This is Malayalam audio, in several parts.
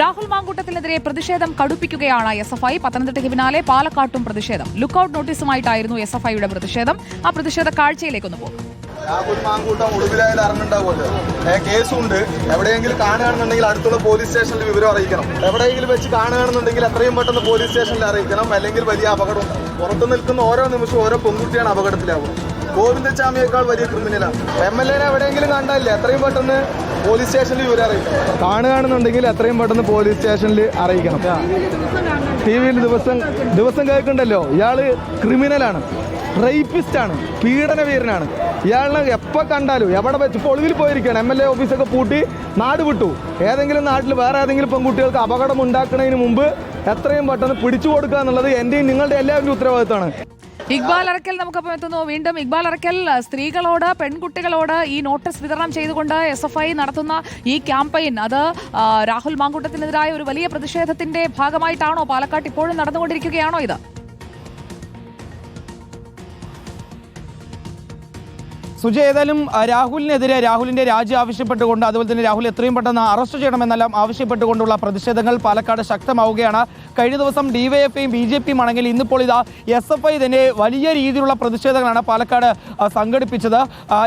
രാഹുൽ മാങ്കൂട്ടത്തിനെതിരെ പ്രതിഷേധം കടുപ്പിക്കുകയാണ് എസ് എഫ് ഐ. പത്തനംതിട്ടയ്ക്ക് പിന്നാലെ പാലക്കാട്ടും പ്രതിഷേധം. ലുക്കൌട്ട് നോട്ടീസുമായിട്ടായിരുന്നു എസ് എഫ് ഐയുടെ പ്രതിഷേധം. ആ പ്രതിഷേധ കാഴ്ചയിലേക്കൊന്ന് പോകും. രാഹുൽ മാങ്കൂട്ടം ഒളിവിലായാലും അറിഞ്ഞിട്ടുണ്ടാവുമല്ലോ. കേസുണ്ട്. എവിടെയെങ്കിലും കാണുകയാണെന്നുണ്ടെങ്കിൽ അടുത്തുള്ള പോലീസ് സ്റ്റേഷനിൽ വിവരം അറിയിക്കണം. എവിടെയെങ്കിലും വെച്ച് കാണുകയാണെന്നുണ്ടെങ്കിൽ എത്രയും പെട്ടെന്ന് പോലീസ് സ്റ്റേഷനിൽ അറിയിക്കണം. അല്ലെങ്കിൽ വലിയ അപകടം. പുറത്ത് നിൽക്കുന്ന ഓരോ നിമിഷവും ഓരോ പെൺകുട്ടിയാണ് അപകടത്തിലാവുക ഗോവിന്ദച്ചാമിയേക്കാൾ വലിയ ക്രിമിനലാണ്. എം എൽ എനെ എവിടെയെങ്കിലും കണ്ടാലില്ല എത്രയും പെട്ടെന്ന് പോലീസ് സ്റ്റേഷനിൽ വിവരം അറിയിക്കണം. കാണുകയാണെന്നുണ്ടെങ്കിൽ എത്രയും പെട്ടെന്ന് പോലീസ് സ്റ്റേഷനിൽ അറിയിക്കണം. ടി വിയിൽ ദിവസം ദിവസം കേൾക്കണ്ടല്ലോ. ഇയാൾ ക്രിമിനലാണ്. റേപ്പിസ്റ്റ് ആണ് പീഡനവീരനാണ് ഇയാളെ എപ്പോൾ കണ്ടാലും എവിടെ വെച്ച് ഇപ്പോൾ ഒളിവിൽ പോയിരിക്കുകയാണ്. എം എൽ എ ഓഫീസൊക്കെ പൂട്ടി നാട് വിട്ടു. ഏതെങ്കിലും നാട്ടിൽ വേറെ ഏതെങ്കിലും പെൺകുട്ടികൾക്ക് അപകടം ഉണ്ടാക്കുന്നതിന് മുമ്പ് എത്രയും പെട്ടെന്ന് പിടിച്ചു കൊടുക്കുക എന്നുള്ളത് എന്റെയും നിങ്ങളുടെ എല്ലാവരുടെയും ഉത്തരവാദിത്തമാണ്. ഇക്ബാൽ അറക്കൽ നമുക്കൊപ്പം എത്തുന്നു. വീണ്ടും ഇക്ബാൽ അറക്കൽ സ്ത്രീകളോട് പെൺകുട്ടികളോട് ഈ നോട്ടീസ് വിതരണം ചെയ്തുകൊണ്ട് എസ് എഫ് ഐ നടത്തുന്ന ഈ ക്യാമ്പയിൻ. അത് രാഹുൽ മാങ്കൂട്ടത്തിനെതിരായ ഒരു വലിയ പ്രതിഷേധത്തിന്റെ ഭാഗമായിട്ടാണോ പാലക്കാട്ട് ഇപ്പോഴും നടന്നുകൊണ്ടിരിക്കുകയാണോ ഇത്? സുജ ഏതായാലും രാഹുലിനെതിരെ രാഹുലിന്റെ രാജി ആവശ്യപ്പെട്ടുകൊണ്ട് അതുപോലെ തന്നെ രാഹുൽ എത്രയും പെട്ടെന്ന് അറസ്റ്റ് ചെയ്യണമെന്നെല്ലാം ആവശ്യപ്പെട്ടുകൊണ്ടുള്ള പ്രതിഷേധങ്ങൾ പാലക്കാട് ശക്തമാവുകയാണ്. കഴിഞ്ഞ ദിവസം ഡിവൈഎഫ്ഐയും ബി ജെ പിയും ആണെങ്കിൽ ഇന്നിപ്പോൾ ഇതാ എസ് എഫ് ഐ തന്നെ വലിയ രീതിയിലുള്ള പ്രതിഷേധങ്ങളാണ് പാലക്കാട് സംഘടിപ്പിച്ചത്.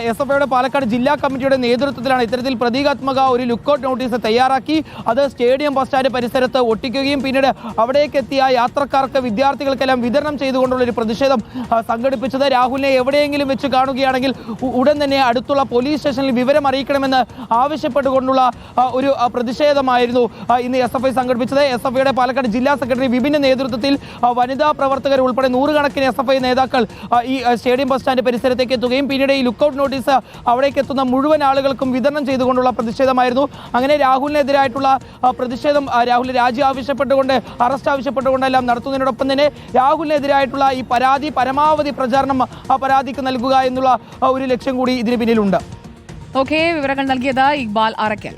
എസ് എഫ് ഐയുടെ പാലക്കാട് ജില്ലാ കമ്മിറ്റിയുടെ നേതൃത്വത്തിലാണ് ഇത്തരത്തിൽ പ്രതീകാത്മക ഒരു ലുക്കൌട്ട് നോട്ടീസ് തയ്യാറാക്കി. അത് സ്റ്റേഡിയം ബസ് സ്റ്റാൻഡ് പരിസരത്ത് ഒട്ടിക്കുകയും പിന്നീട് അവിടേക്ക് എത്തിയ യാത്രക്കാർക്ക് വിദ്യാർത്ഥികൾക്കെല്ലാം വിതരണം ചെയ്തുകൊണ്ടുള്ള ഒരു പ്രതിഷേധം സംഘടിപ്പിച്ചത്. രാഹുലിനെ എവിടെയെങ്കിലും വെച്ച് കാണുകയാണെങ്കിൽ ഉടൻ തന്നെ അടുത്തുള്ള പോലീസ് സ്റ്റേഷനിൽ വിവരം അറിയിക്കണമെന്ന് ആവശ്യപ്പെട്ടുകൊണ്ടുള്ള ഒരു പ്രതിഷേധമായിരുന്നു ഇന്ന് എസ് എഫ് ഐ സംഘടിപ്പിച്ചത്. എസ് എഫ് ഐയുടെ പാലക്കാട് ജില്ലാ സെക്രട്ടറി വിപിന്റെ നേതൃത്വത്തിൽ വനിതാ പ്രവർത്തകർ ഉൾപ്പെടെ നൂറുകണക്കിന് എസ് എഫ് ഐ നേതാക്കൾ ഈ സ്റ്റേഡിയം ബസ് സ്റ്റാൻഡ് പരിസരത്തേക്ക് എത്തുകയും പിന്നീട് ഈ ലുക്കൌട്ട് നോട്ടീസ് അവിടേക്ക് എത്തുന്ന മുഴുവൻ ആളുകൾക്കും വിതരണം ചെയ്തുകൊണ്ടുള്ള പ്രതിഷേധമായിരുന്നു. അങ്ങനെ രാഹുലിനെതിരായിട്ടുള്ള പ്രതിഷേധം രാഹുൽ രാജി ആവശ്യപ്പെട്ടുകൊണ്ട് അറസ്റ്റ് ആവശ്യപ്പെട്ടുകൊണ്ടെല്ലാം നടത്തുന്നതിനോടൊപ്പം തന്നെ രാഹുലിനെതിരായിട്ടുള്ള ഈ പരാതി പരമാവധി പ്രചാരണം പരാതിക്ക് നൽകുക എന്നുള്ള ഒരു ലക്ഷ്യം കൂടി ഇതിന് പിന്നിലുണ്ട്. ഓക്കെ വിവരങ്ങൾ നൽകിയത് ഇക്ബാൽ അറക്കൽ